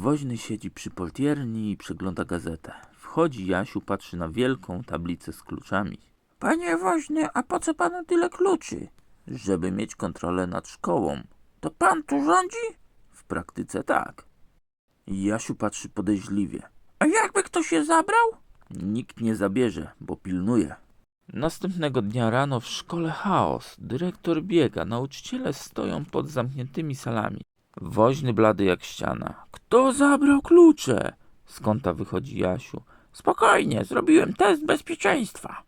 Woźny siedzi przy poltierni i przegląda gazetę. Wchodzi Jasiu, patrzy na wielką tablicę z kluczami. Panie woźny, a po co panu tyle kluczy? Żeby mieć kontrolę nad szkołą. To pan tu rządzi? W praktyce tak. Jasiu patrzy podejrzliwie. A jakby ktoś się zabrał? Nikt nie zabierze, bo pilnuje. Następnego dnia rano w szkole chaos. Dyrektor biega, nauczyciele stoją pod zamkniętymi salami. Woźny blady jak ściana. Kto zabrał klucze? Z wychodzi Jasiu. Spokojnie, zrobiłem test bezpieczeństwa.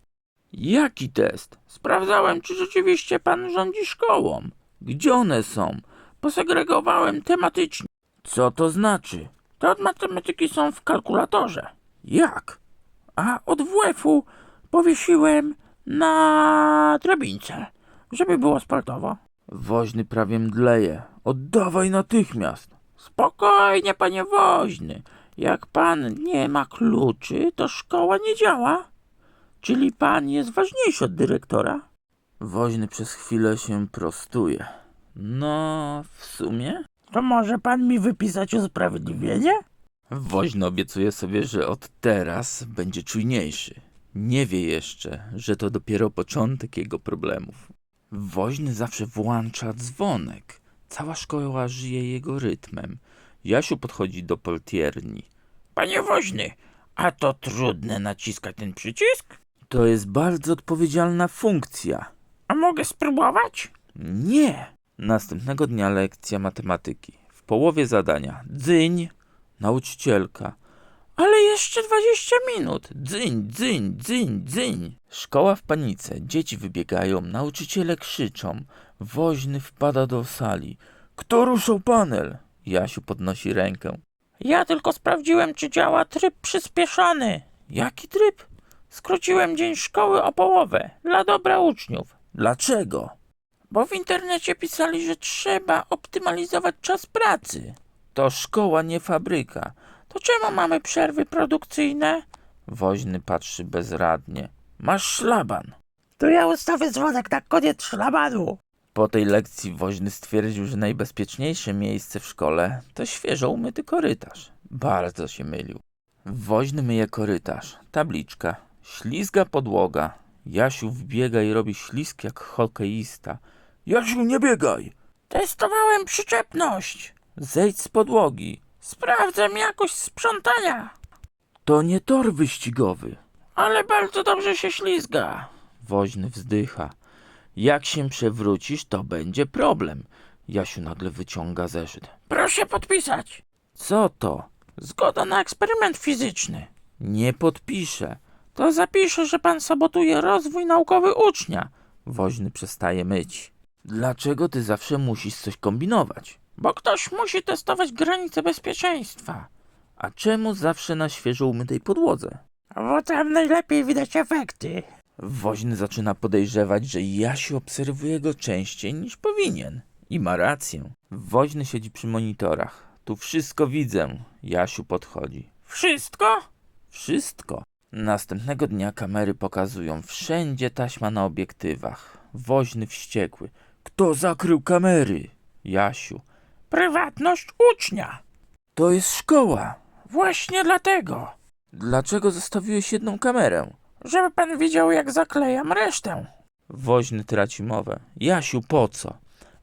Jaki test? Sprawdzałem, czy rzeczywiście pan rządzi szkołą. Gdzie one są? Posegregowałem tematycznie. Co to znaczy? Te od matematyki są w kalkulatorze. Jak? A od WF-u powiesiłem na drabince, żeby było spaltowo. Woźny prawie mdleje. Oddawaj natychmiast. Spokojnie, panie woźny. Jak pan nie ma kluczy, to szkoła nie działa. Czyli pan jest ważniejszy od dyrektora? Woźny przez chwilę się prostuje. No, w sumie? To może pan mi wypisać usprawiedliwienie? Woźny obiecuje sobie, że od teraz będzie czujniejszy. Nie wie jeszcze, że to dopiero początek jego problemów. Woźny zawsze włącza dzwonek. Cała szkoła żyje jego rytmem. Jasiu podchodzi do poltierni. Panie woźny, a to trudne naciskać ten przycisk? To jest bardzo odpowiedzialna funkcja. A mogę spróbować? Nie. Następnego dnia lekcja matematyki. W połowie zadania dzyń, nauczycielka. Ale jeszcze 20 minut. Dzyń, dzyń, dzyń, dzyń. Szkoła w panice. Dzieci wybiegają, nauczyciele krzyczą. Woźny wpada do sali. Kto ruszał panel? Jasiu podnosi rękę. Ja tylko sprawdziłem, czy działa tryb przyspieszony. Jaki tryb? Skróciłem dzień szkoły o połowę. Dla dobra uczniów. Dlaczego? Bo w internecie pisali, że trzeba optymalizować czas pracy. To szkoła, nie fabryka. To czemu mamy przerwy produkcyjne? Woźny patrzy bezradnie. Masz szlaban. To ja ustawię dzwonek na koniec szlabanu. Po tej lekcji woźny stwierdził, że najbezpieczniejsze miejsce w szkole to świeżo umyty korytarz. Bardzo się mylił. Woźny myje korytarz. Tabliczka. Ślizga podłoga. Jasiu wbiega i robi ślizg jak hokeista. Jasiu, nie biegaj! Testowałem przyczepność. Zejdź z podłogi. Sprawdzam jakość sprzątania. To nie tor wyścigowy. Ale bardzo dobrze się ślizga. Woźny wzdycha. Jak się przewrócisz, to będzie problem. Jasiu nagle wyciąga zeszyt. Proszę podpisać. Co to? Zgoda na eksperyment fizyczny. Nie podpiszę. To zapiszę, że pan sabotuje rozwój naukowy ucznia. Woźny przestaje myć. Dlaczego ty zawsze musisz coś kombinować? Bo ktoś musi testować granice bezpieczeństwa. A czemu zawsze na świeżo umytej podłodze? Bo tam najlepiej widać efekty. Woźny zaczyna podejrzewać, że Jasiu obserwuje go częściej niż powinien. I ma rację. Woźny siedzi przy monitorach. Tu wszystko widzę. Jasiu podchodzi. Wszystko? Wszystko. Następnego dnia kamery pokazują wszędzie taśma na obiektywach. Woźny wściekły. Kto zakrył kamery? Jasiu. Prywatność ucznia. To jest szkoła. Właśnie dlatego. Dlaczego zostawiłeś jedną kamerę? Żeby pan widział, jak zaklejam resztę. Woźny traci mowę. Jasiu, po co?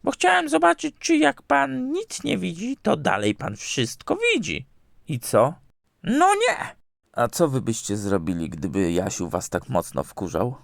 Bo chciałem zobaczyć, czy jak pan nic nie widzi, to dalej pan wszystko widzi. I co? No nie. A co wy byście zrobili, gdyby Jasiu was tak mocno wkurzał?